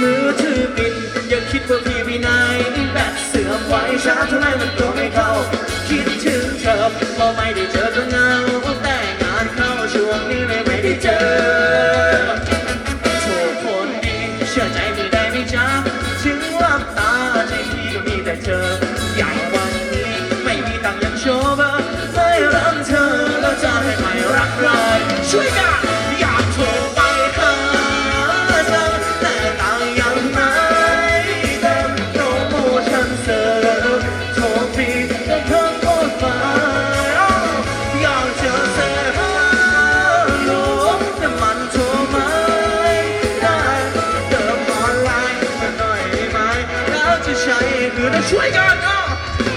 มือถือปิดอย่าคิดว่า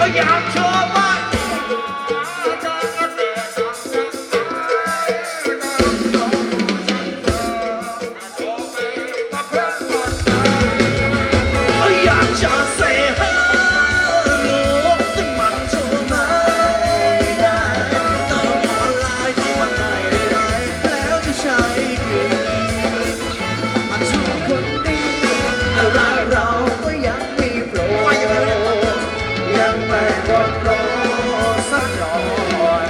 but you're กดลงสักหน่อย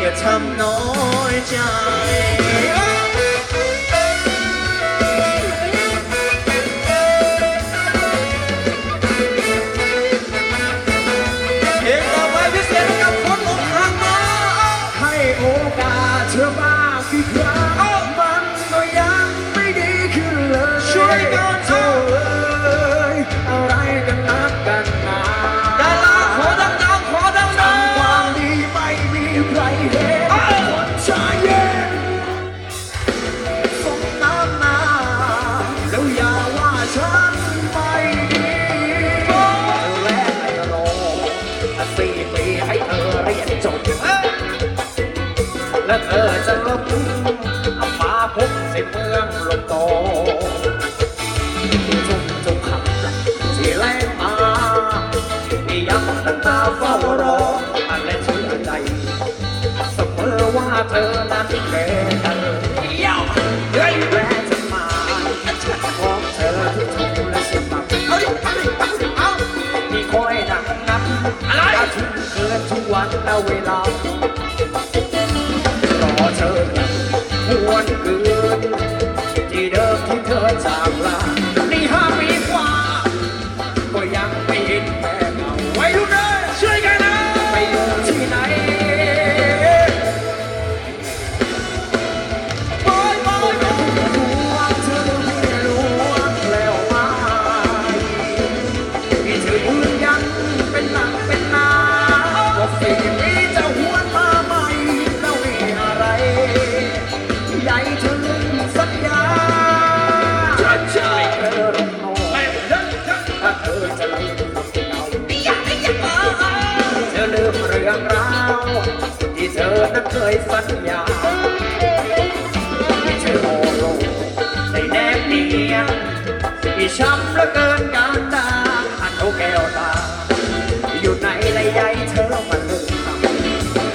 อย่าทำน้อยใจเพลงต่อไปพิเศษกับคนอกหักมาให้โอกาสเธอบ้างกี่ครั้ง ระเธอจะลบอัมาพบกสิเมืองลมโตจุกจุกขับสีแรงมามียักตั้งตาเฝ้ารออันและชื่อใจเสมอว่าเธอนั้นแก่กันเย้าเฮ้ยจมาของเธอทุกต่อาดิเอาดิเอดิเอค่อยหนักนักอะไถึงเกินทุกวันและเวลา เธอนั้นเคยสัญญาที่ชื่อโอโรในแนบเนียนที่ช้ำเหลือเกินการตาอันโอแก้วตา อยู่ในไรใหญ่เธอมันลืม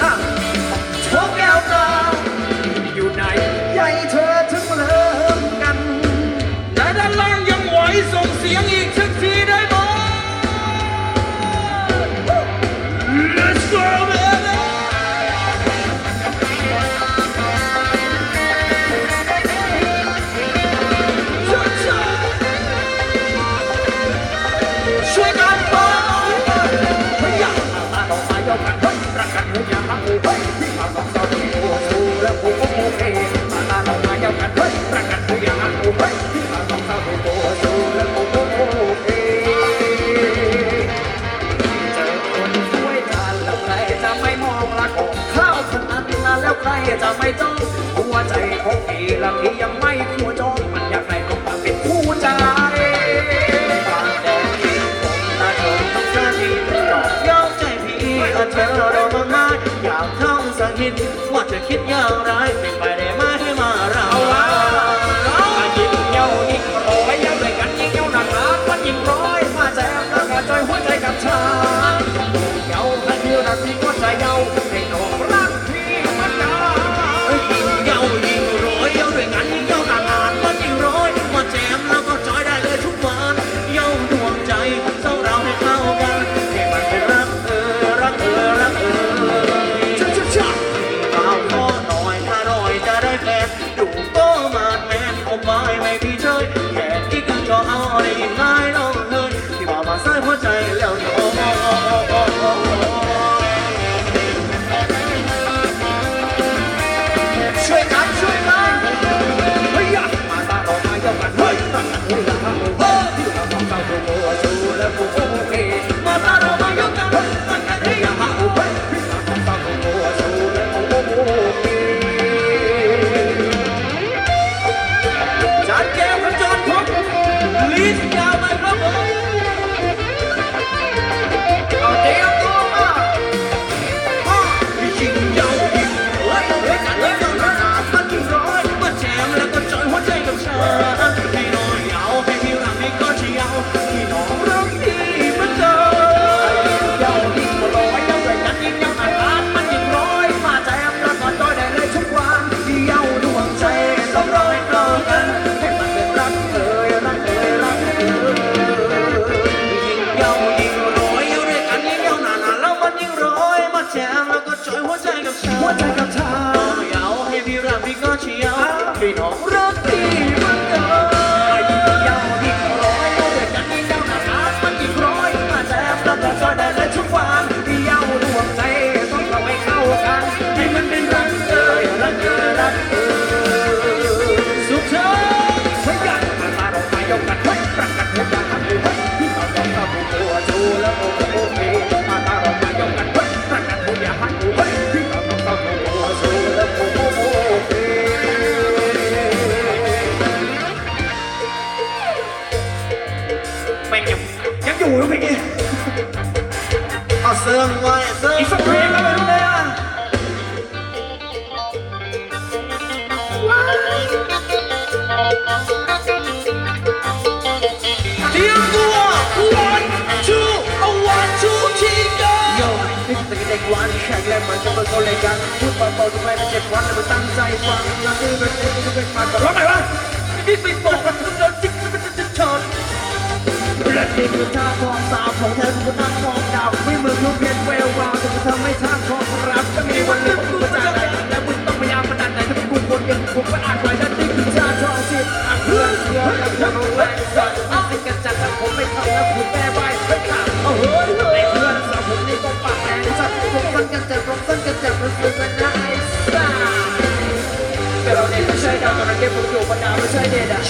ทำโอแก้วตา อยู่ในใหญ่ ใครจะไม่จ้องหัวใจของพี่ละพี่ยังไม่หัวจองมันอยากใด้น้องมาเป็นผู้ใจปาแดงมีผมตาโดนต้อดีตลอกยอมใจพีเธอเรามาง่าอยากท่องสักหินว่าจะคิดอย่างไร งยังยังอยู่หรือเปล่าเอาเสื่อมาว้เสื่อมอีกสักเพลงแล้วไปรู้เลยอะเตงวัว one two a one two three go โย่นี่คือเด็กวันแข่งแรงมันจะมาเข้ารายกันพูดเบาๆทำไมมัเจ็บวันแต่มันตั้งใจฟังนะคือเป็นเด็กที่เป็นมาก่อนร้องไงนวะนี่ปิดบอกมันต้องนจิก กิดดีดูท่าทองสาวของเธอคุณตั้งมองดาวไม่เหมือนลูกเพชรเวลวาวจนเธอไม่ท่าทองรับจะมีวันหนึ่งคุณจะได้และ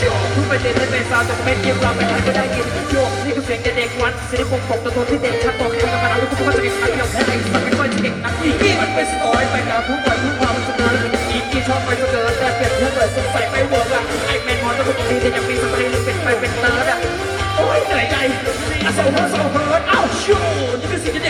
โยกทุกประเด็นได้เป็นซาวจากเป็นเดียวเราไม่ทันก็ได้กินโยกนี่คือเสียงเด็กวันเสียงปกตะโกวที่เด็กชัดโตแข็งกับมาแล้วลูกคนณพ่อจะเก่งนักเดียวแค่ไหนมันไม่ค่อยจะเก่งนักอีกมันเป็นสตอรี่ไปกับผู้ปล่อยผู้ความมันจะดินอีกที่ชอบไปก็เกินแต่เปลี่ยนผู้เปิดสงสัยไปเวิร์กอะไอ้แมนมอนต้องคุกนดีแต่ยังมีสตอรี่เป็นไปเป็นเติร์ดอะโอ้ยเหนื่อยใจอโศกโศกเฮิร์ดอ้าวชูนี่คือสิ่งที่เด็ก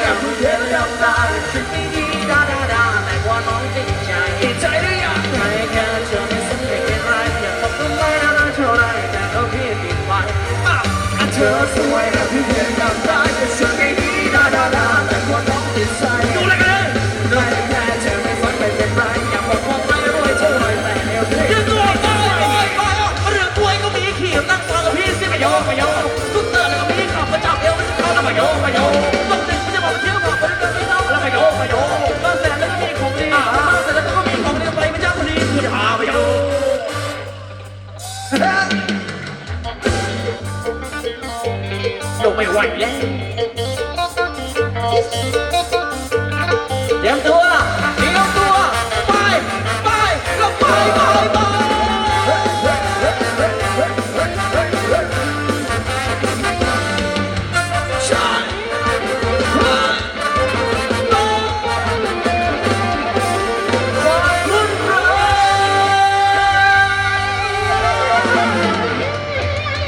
เธอสวยและพี่เพียงกับตา like, yeah.